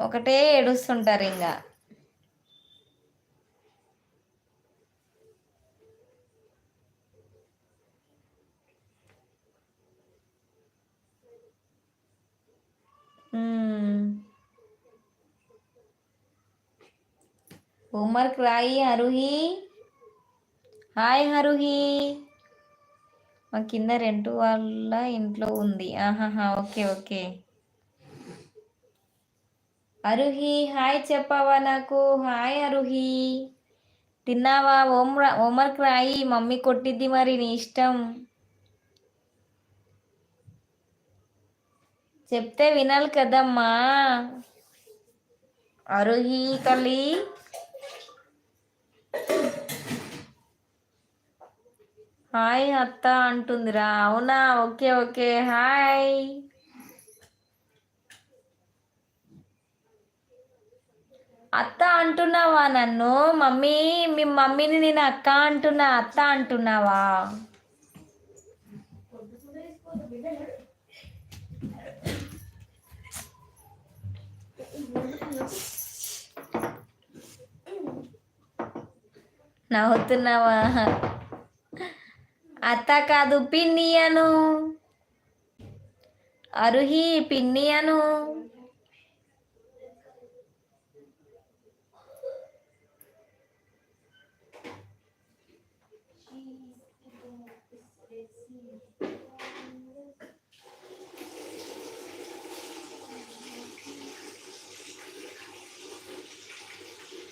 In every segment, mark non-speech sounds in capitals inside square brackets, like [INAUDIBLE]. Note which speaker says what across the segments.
Speaker 1: ఒకటే ఏడుస్తుంటారు ఇంకా హోంవర్క్ రాయి అరుహి హాయ్ హరుహి. మా కింద రెంట్ వాళ్ళ ఇంట్లో ఉంది. ఆహాహా ఓకే ఓకే. అరుహి. హాయ్ చెప్పావా నాకు. హాయ్ అరుహి. తిన్నావా? హోమ్ హోంవర్క్ రాయి. మమ్మీ కొట్టిద్ది మరి నీ ఇష్టం. చెప్తే వినాలి కదమ్మా. అరుహి తల్లి. హాయ్ అత్త అంటుందిరా. అవునా? Okay okay. హాయ్. అత్త అంటున్నావా నన్ను? మమ్మీ మీ మమ్మీని నేను అక్క అంటున్నా అత్త అంటున్నావా? నవ్వుతున్నావా? అత్త కాదు పిన్ని అను. అరుహి పిన్ని అను.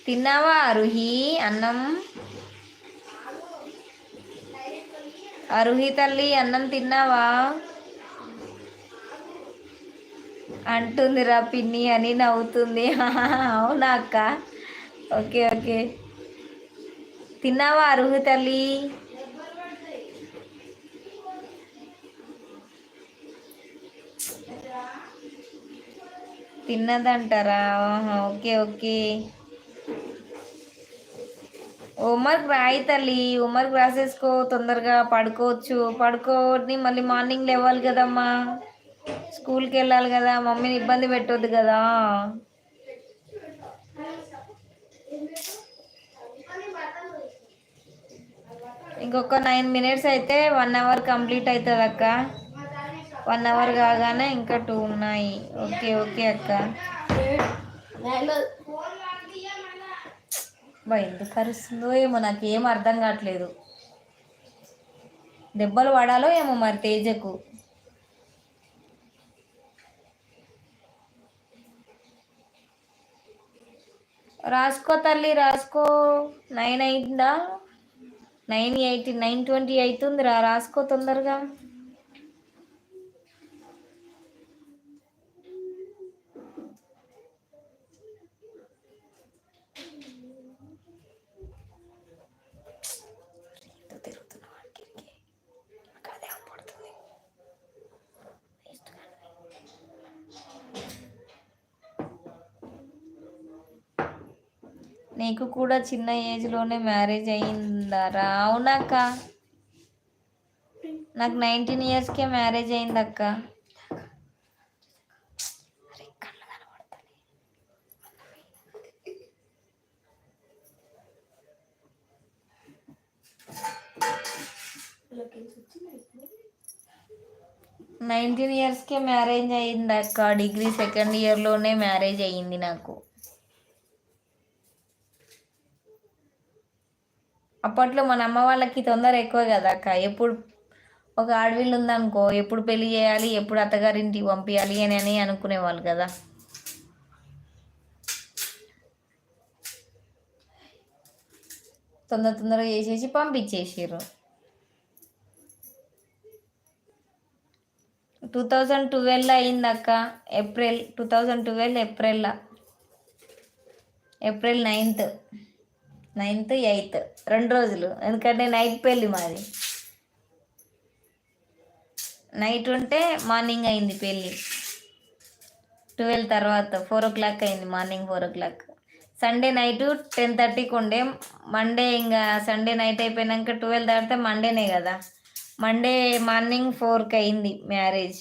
Speaker 1: తిన్నావా అరుహి అన్నం? అరుహి తల్లి అన్నం తిన్నావా? అంటుందిరా పిన్ని అని నవ్వుతుంది. [LAUGHS] అవునా అక్క? Okay okay. తిన్నావా అరుగు తల్లి? తిన్నదంటారా? Okay okay. హోంవర్క్ రాయి తల్లి హోంవర్క్ రాసేసుకో తొందరగా పడుకోవచ్చు. పడుకోని మళ్ళీ మార్నింగ్ లేవాలి కదమ్మా. స్కూల్కి వెళ్ళాలి కదా మమ్మీని ఇబ్బంది పెట్టొద్దు కదా. ఇంకొక నైన్ మినిట్స్ అయితే వన్ అవర్ కంప్లీట్ అవుతుంది అక్క. వన్ అవర్ కాగానే ఇంకా టూ ఉన్నాయి. ఓకే ఓకే అక్క. ఎందుకు కరుస్తుందో ఏమో నాకు ఏం అర్థం కావట్లేదు. దెబ్బలు పడాలో ఏమో మరి తేజకు. రాసుకో తల్లి రాసుకో. నైన్ అయిందా? నైన్ ఎయిటీ నైన్ ట్వంటీ అవుతుందిరా రాసుకో తొందరగా. నీకు కూడా చిన్న ఏజ్లోనే మ్యారేజ్ అయిందారా అవునాక్క. నాకు నైన్టీన్ ఇయర్స్కే మ్యారేజ్ అయిందక్క నైన్టీన్ ఇయర్స్కే మ్యారేజ్ అయింది అక్క డిగ్రీ సెకండ్ ఇయర్లోనే మ్యారేజ్ అయ్యింది నాకు. అప్పట్లో మన అమ్మ వాళ్ళకి తొందర ఎక్కువ కదా అక్క. ఎప్పుడు ఒక ఆడవిల్లు ఉందనుకో ఎప్పుడు పెళ్ళి చేయాలి ఎప్పుడు అత్తగారింటికి పంపించాలి అని అని అనుకునేవాళ్ళు కదా. తొందర తొందరగా చేసేసి పంపించేసారు టూ థౌజండ్ ట్వెల్వ్ అయింది అక్క. ఏప్రిల్ టూ థౌజండ్ ట్వెల్వ్ ఏప్రిల్లో. April ninth. Ninth eighth. రెండు రోజులు. ఎందుకంటే నైట్ పెళ్ళి మాది. నైట్ ఉంటే మార్నింగ్ అయింది పెళ్ళి. ట్వెల్వ్ తర్వాత ఫోర్ ఓ క్లాక్ అయింది morning four o'clock. Sunday night ten థర్టీకి ఉండే. మండే ఇంకా సండే నైట్ అయిపోయినాక ట్వెల్వ్ దాటితే మండేనే కదా. మండే మార్నింగ్ ఫోర్కి అయింది మ్యారేజ్.